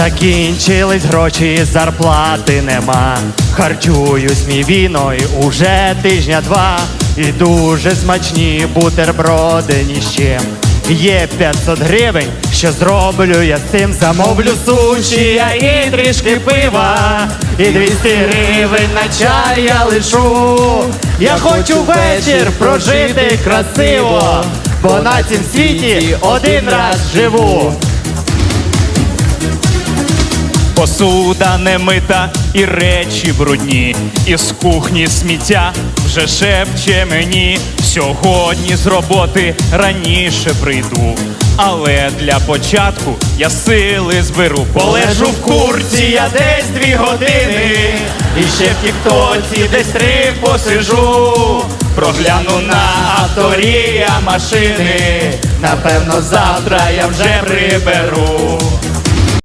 Закінчились гроші, зарплати нема. Харчуюсь мій віною уже тижня два. І дуже смачні бутерброди ні з чим. Є 500 гривень, що зроблю я цим замовлю суші, я і трішки пива, і 200 гривень на чай я лишу. Я хочу вечір прожити красиво, бо на цім світі один раз живу. Посуда не мита і речі брудні, і з кухні сміття вже шепче мені. Сьогодні з роботи раніше прийду. Але для початку я сили зберу. Полежу в курці я десь дві години. І ще в тіктоці десь три посижу. Прогляну на авторія машини. Напевно, завтра я вже приберу.